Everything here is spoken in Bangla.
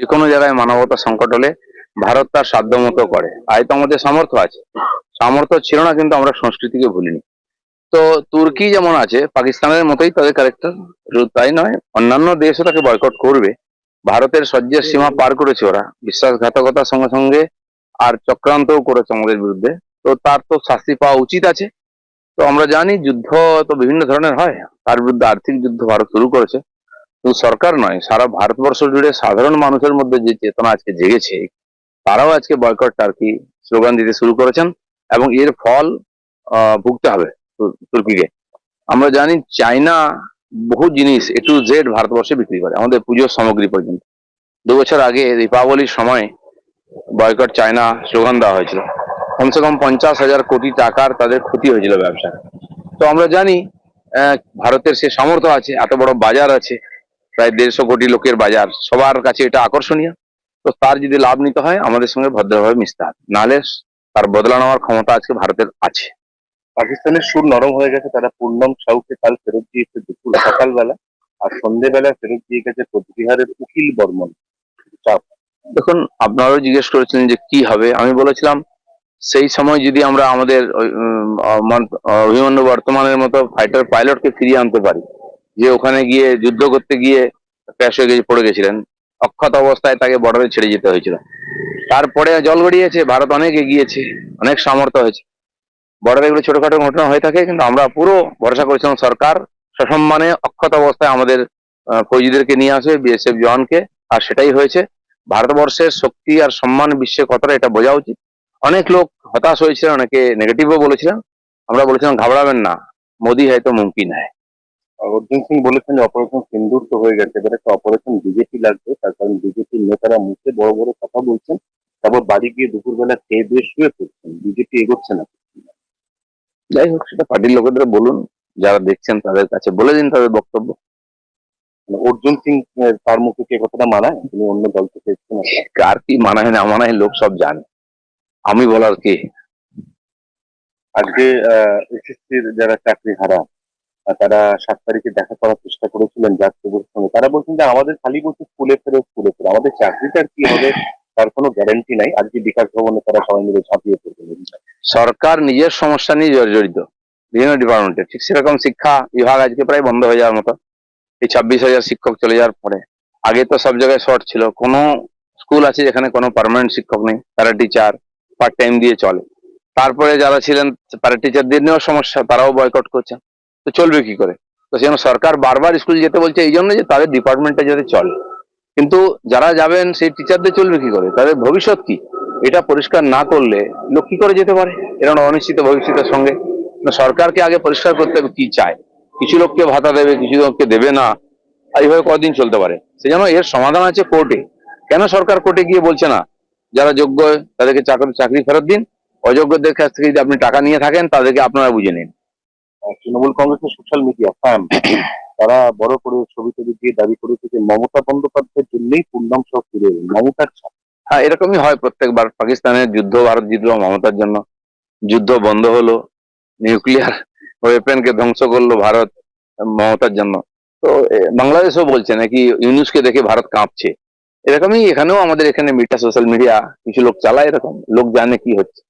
যে কোনো জায়গায় মানবতা সংকট হলে ভারত তার সাধ্য মতো করে হয়তো আমাদের সামর্থ্য আছে। সামর্থ্য ছিল না, কিন্তু আমরা সংস্কৃতিকে ভুলিনি। তো তুর্কি যেমন আছে, পাকিস্তানের মতোই তাদের ক্যারেক্টার তাই নয়, অন্যান্য দেশও তাকে বয়কট করবে। ভারতের সহ্যের সীমা পার করেছে ওরা। বিশ্বাসঘাতকতার সঙ্গে সঙ্গে আর চক্রান্তও করেছে আমাদের বিরুদ্ধে। তো তার তো শাস্তি পাওয়া উচিত আছে। তো আমরা জানি যুদ্ধ তো বিভিন্ন ধরনের হয়। তার বিরুদ্ধে আর্থিক যুদ্ধ ভারত শুরু করেছে। শুধু সরকার নয়, সারা ভারতবর্ষ জুড়ে সাধারণ মানুষের মধ্যে যে চেতনা আজকে জেগেছে, তারাও আজকে বয়কট টার্কি স্লোগান দিতে শুরু করেছেন এবং এর ফল ভুগতে হবে তুর্কিকে। আমরা জানি চায়না বহু জিনিস এ টু জেড ভারতবর্ষে বিক্রি করে, আমাদের পুজোর সামগ্রী পর্যন্ত। দু বছর আগে দীপাবলির সময় বয়কট চায়না স্লোগান দেওয়া হয়েছিল। কমসে কম পঞ্চাশ হাজার কোটি টাকার তাদের ক্ষতি হয়েছিল ব্যবসা তো আমরা জানি ভারতের সে সামর্থ্য আছে, এত বড় বাজার আছে প্রায় দেড়শো কোটি লোকের বাজার। সবার কাছে এটা আকর্ষণীয়। তো তার যদি লাভ নিতে হয় আমাদের সঙ্গে ভদ্রভাবে মিশতে হবে। নাহলে তার বদলা নেওয়ার ক্ষমতা আজকে ভারতের আছে। পাকিস্তানের সুর নরম হয়ে গেছে। তারা পূর্ণম সাউকে কাল ফেরত দিয়েছে দুপুর সকালবেলা। আর সন্ধেবেলা ফেরত দিয়ে গেছে কোচবিহারের উকিল বর্মন। দেখুন আপনারাও জিজ্ঞেস করেছিলেন যে কি হবে। আমি বলেছিলাম সেই সময় যদি আমরা আমাদের অভিমন্যু বর্তমানের মতো ফাইটার পাইলটকে ফিরিয়ে আনতে পারি যে ওখানে গিয়ে যুদ্ধ করতে গিয়ে ক্র্যাশ হয়ে গেছে পড়ে গেছিলেন। অক্ষত অবস্থায় তাকে বর্ডারে ছেড়ে যেতে হয়েছিল। তারপরে জল গড়িয়েছে, ভারত অনেক এগিয়েছে, অনেক সামর্থ্য হয়েছে। বর্ডারে এগুলো ছোটখাটো ঘটনা হয়ে থাকে, কিন্তু আমরা পুরো ভরসা করেছিলাম সরকার সসম্মানে অক্ষত অবস্থায় আমাদের ফৌজিদেরকে নিয়ে আসবে বিএসএফ জওয়ানকে, আর সেটাই হয়েছে। ভারতবর্ষের শক্তি আর সম্মান বিশ্বে কতটা এটা বোঝা উচিত। অনেক লোক হতাশ হয়েছিলেন, অনেকে নেগেটিভও বলেছিলেন। আমরা বলেছিলাম, ঘাবড়াবেন না, মোদি হয়তো মুমকিন হয়। অর্জুন সিং বলেছেন যে অপারেশন সিন্দুর তো হয়ে গেছে। এবার একটা অপারেশন বিজেপি লাগবে। তার কারণ বিজেপির নেতারা মুখে বড় বড় কথা বলছেন। তারপর বাড়ি গিয়ে দুপুরবেলা খেয়ে দিয়ে শুয়ে পড়ছেন। বিজেপি এগোচ্ছে না। যাই হোক সেটা পার্টির লোকেদের বলুন। যারা দেখছেন তাদের কাছে বলে দিন তাদের বক্তব্য। মানে অর্জুন সিং তার মুখে কি কথাটা মানায়? তিনি অন্য দল থেকে এসেছেন কার কি মানায় না মানায় লোক সব জানে। আমি বলার কি? আজকে এসএসসির যারা চাকরি হারা তারা সাত তারিখে দেখা করার চেষ্টা করেছিলেন যাত্রীদের সঙ্গে। তারা বলছেন যে আমাদের খালি বলছে স্কুলে ফেরো স্কুলে ফেরো আমাদের চাকরিটার কি হবে, তার কোনো গ্যারান্টি নাই। আজকে বিকাশ ভবনে তারা সবাই মিলে পড়বেন সরকার নিজের সমস্যা নিয়ে জর্জরিত। বিভিন্ন ডিপার্টমেন্টে ঠিক সেরকম শিক্ষা বিভাগ আজকে প্রায় বন্ধ হয়ে যাওয়ার মতো। এই ছাব্বিশ হাজার শিক্ষক চলে যাওয়ার পরে। আগে তো সব জায়গায় শর্ট ছিল। কোনো স্কুল আছে যেখানে কোনো পার্মানেন্ট শিক্ষক নেই? প্যারা টিচার পার্ট টাইম দিয়ে চলে। তারপরে যারা ছিলেন প্যারা টিচারদের নিয়েও সমস্যা। তারাও বয়কট করছে। তো চলবে কি করে? তো সেজন্য সরকার বারবার স্কুল যেতে বলছে, এই জন্য যে তাদের ডিপার্টমেন্টটা যাতে চলে। কিন্তু যারা যাবেন, সেই টিচারদের চলবে কি করে? তাদের ভবিষ্যৎ কি? এটা পরিষ্কার না করলে লোক কি করে যেতে পারে? এরকম অনিশ্চিত ভবিষ্যতের সঙ্গে। সরকারকে আগে পরিষ্কার করতে হবে কি চায়? কিছু লোককে ভাতা দেবে, কিছু লোককে দেবে না। এইভাবে কদিন চলতে পারে? সেজন্য এর সমাধান আছে কোর্টে। কেন সরকার কোর্টে গিয়ে বলছে না? যারা যোগ্য, তাদেরকে চাকরি চাকরি ফেরত দিন। অযোগ্যদের কাছ থেকে যদি আপনি টাকা নিয়ে থাকেন, তাদেরকে আপনারা বুঝে নিন। তৃণমূল কংগ্রেসের সোশ্যাল মিডিয়া ফ্যাম তারা বড় করে ছবি টবি দিয়ে দাবি করেছে যে মমতা বন্দ্যোপাধ্যায়ের জন্যই পূর্ণাম সহ ফিরে মমতার ছাপ। হ্যাঁ এরকমই হয় প্রত্যেকবার। পাকিস্তানের যুদ্ধ, ভারত জিতলো মমতার জন্য। যুদ্ধ বন্ধ হলো নিউক্লিয়ার ওয়েপেনকে ধ্বংস করল ভারত মমতার জন্য। তো বাংলাদেশও বলছে নাকি ইউনুসকে দেখে ভারত কাঁপছে। এরকমই এখানেও আমাদের এখানে মিডিয়া সোশ্যাল মিডিয়া কিছু লোক চালায় এরকম। লোক জানে কি হচ্ছে।